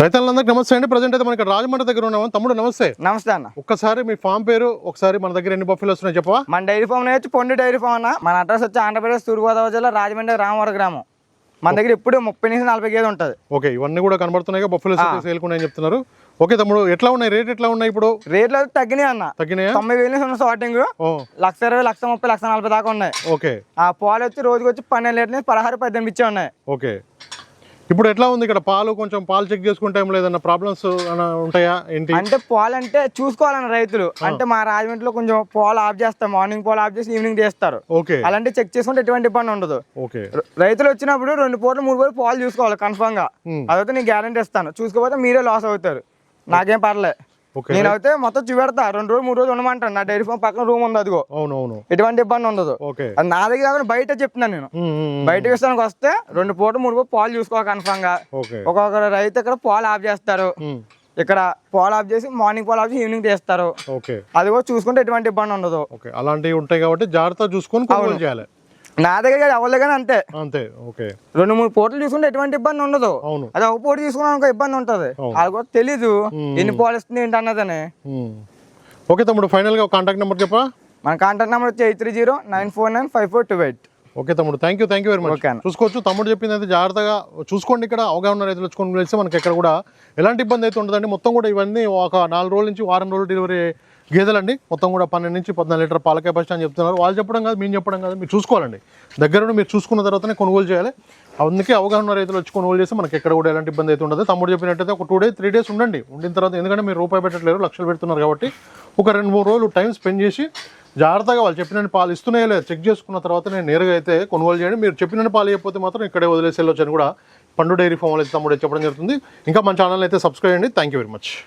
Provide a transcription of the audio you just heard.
రైతులందరికీ నమస్తే అండి. ప్రజెంట్ అయితే మనకి రాజమండ్రి దగ్గర ఉన్నాము తమ్ముడు నమస్తే. నమస్తే అన్న. ఒక్కసారి మీ ఫామ్ పేరు ఒకసారి మన దగ్గర ఎన్ని బఫెలు వస్తున్నాయి చెప్పవా? మన డైరీ ఫామ్ వచ్చి పొండి డైరీ ఫామ్ అన్న. మన అడ్రస్ వచ్చి ఆంధ్రప్రదేశ్ తూర్పుగోదావరి జిల్లా రాజమండ్రి రామవరం గ్రామం. మన దగ్గర ఇప్పుడు ముప్పై నుంచి నలభై గేదె ఉంటుంది. ఓకే ఇవన్నీ కూడా కనబడుతున్నాయి. బఫెలోస్ సేల్కున్నాయని చెప్తున్నారు. ఓకే తమ్ముడు ఎట్లా ఉన్నాయి? రేట్ ఎట్లా ఉన్నాయి ఇప్పుడు? రేట్లు అయితే తగ్గినాయి అన్న. తగ్గినాయా? తొంభై వేలు నుంచి ఉన్న స్టార్టింగ్ లక్ష ఇరవై లక్ష ముప్పై లక్ష నలభై దాకా ఉన్నాయి. ఓకే. ఆ పాలు వచ్చి రోజుకి వచ్చి పన్నెండు లీటర్ నుంచి పదహారు పద్దెనిమిది ఇచ్చే ఉన్నాయి. ఓకే. ఇప్పుడు ఎట్లా ఉంది ఇక్కడ పాలు? కొంచెం పాలు చెక్ చేసుకుంటే లేదన్నా ప్రాబ్లమ్స్ ఉంటాయా? ఏంటి? అంటే పాలు అంటే చూసుకోవాలన్న రైతులు. అంటే మా రాజమండ్రిలో కొంచెం పాలు ఆఫ్ చేస్తారు మార్నింగ్ పాలు ఆఫ్ చేసి ఈవినింగ్ చేస్తారు. ఓకే. అలాంటి చెక్ చేసుకుంటే ఎటువంటి ఇబ్బంది ఉండదు. ఓకే. రైతులు వచ్చినప్పుడు రెండు పూటలు మూడు పూటలు పాలు చూసుకోవాలి కన్ఫర్మ్గా. అదైతే నేను గ్యారంటీ ఇస్తాను. చూసుకోకపోతే మీరే లాస్ అవుతారు. నాకేం పర్లే. ఓకే నేనైతే మొత్తం చూపెడతా. రెండు రోజులు మూడు రోజులు ఉండమంటాను. నా డైరీ ఫామ్ పక్కన రూమ్ ఉంది అదిగో. అవును అవును ఎటువంటి ఇబ్బంది ఉండదు. అది నా దగ్గర కాకుండా బయట చెప్తున్నాను నేను. బయట విషయానికి వస్తే రెండు పూట మూడు పూట పాలు చూసుకోవాలి కన్ఫర్మ్గా ఒక్కొక్క రైతు ఇక్కడ పాలు ఆఫ్ చేస్తారు. ఇక్కడ పాలు ఆఫ్ చేసి మార్నింగ్ పాలు ఆఫ్ చేసి ఈవినింగ్ చేస్తారు ఓకే. అది కూడా చూసుకుంటే ఎటువంటి ఇబ్బంది ఉండదు. అలాంటివి ఉంటాయి కాబట్టి జాగ్రత్త చూసుకొని చేయాలి. నా దగ్గర ఎవరి దగ్గర అంతే. అంతే ఓకే. రెండు మూడు పూటలు చూసుకుంటే ఎటువంటి ఇబ్బంది ఉండదు. అవును. అది ఒక పూట తీసుకున్నాను అనుకో ఇబ్బంది ఉంటది. అది కూడా తెలీదు. ఎన్ని పాలు ఇస్తుంది ఏంటి అన్నదని. ఓకే తమ్ముడు ఫైనల్గా ఒక కాంటాక్ట్ నెంబర్ చెప్పా మన కాంటాక్ట్ నెంబర్ వచ్చి eight three zero nine four nine five four two eight. Okay తమ్ముడు thank you thank you very much. చూసుకోవచ్చు తమ్ముడు చెప్పింది అయితే జాగ్రత్తగా చూసుకోండి ఇక్కడ అవగాహన రైతులు వచ్చుకొని వెళ్తే మనకి ఎక్కడ కూడా ఎలాంటి ఇబ్బంది అయితే ఉండదండి. మొత్తం కూడా ఇవన్నీ ఒక నాలుగు రోజుల నుంచి వారం రోజులు డెలివరీ గేదెలండి. మొత్తం కూడా పన్నెండు నుంచి పద్నాలుగు లీటర్ పాల కెపాసిటీ అని చెప్తున్నారు. వాళ్ళు చెప్పడం కాదు మేము చెప్పడం కాదు మీరు చూసుకోవాలండి. దగ్గర మీరు చూసుకున్న తర్వాతనే కొనుగోలు చేయాలి. అందుకే అవగాహన రైతులు వచ్చి కొనుగోలు చేస్తే మనకి ఎక్కడ కూడా ఎలాంటి ఇబ్బంది అయితే ఉండదు. తమ్ముడు చెప్పినట్టయితే ఒక టూ డేస్ త్రీ డేస్ ఉండండి. ఉండిన తర్వాత ఎందుకంటే మీరు రూపాయి పెట్టట్లేరు లక్షలు పెడుతున్నారు కాబట్టి ఒక రెండు మూడు రోజులు టైం స్పెండ్ చేసి జాగ్రత్తగా వాళ్ళు చెప్పిన పాలు ఇస్తున్నాయో లేదు చెక్ చేసుకున్న తర్వాత నేను నేరుగా అయితే కొనుగోలు చేయండి. మీరు చెప్పిన పాలు ఇవ్వకపోతే మాత్రం ఇక్కడే వదిలేసి వెళ్ళొచ్చని కూడా పండు డైరీ ఫామ్ అయితే తమ్ముడు చెప్పడం జరుగుతుంది. ఇంకా మన ఛానల్ అయితే సబ్స్క్రైబ్ చేయండి. Thank you very much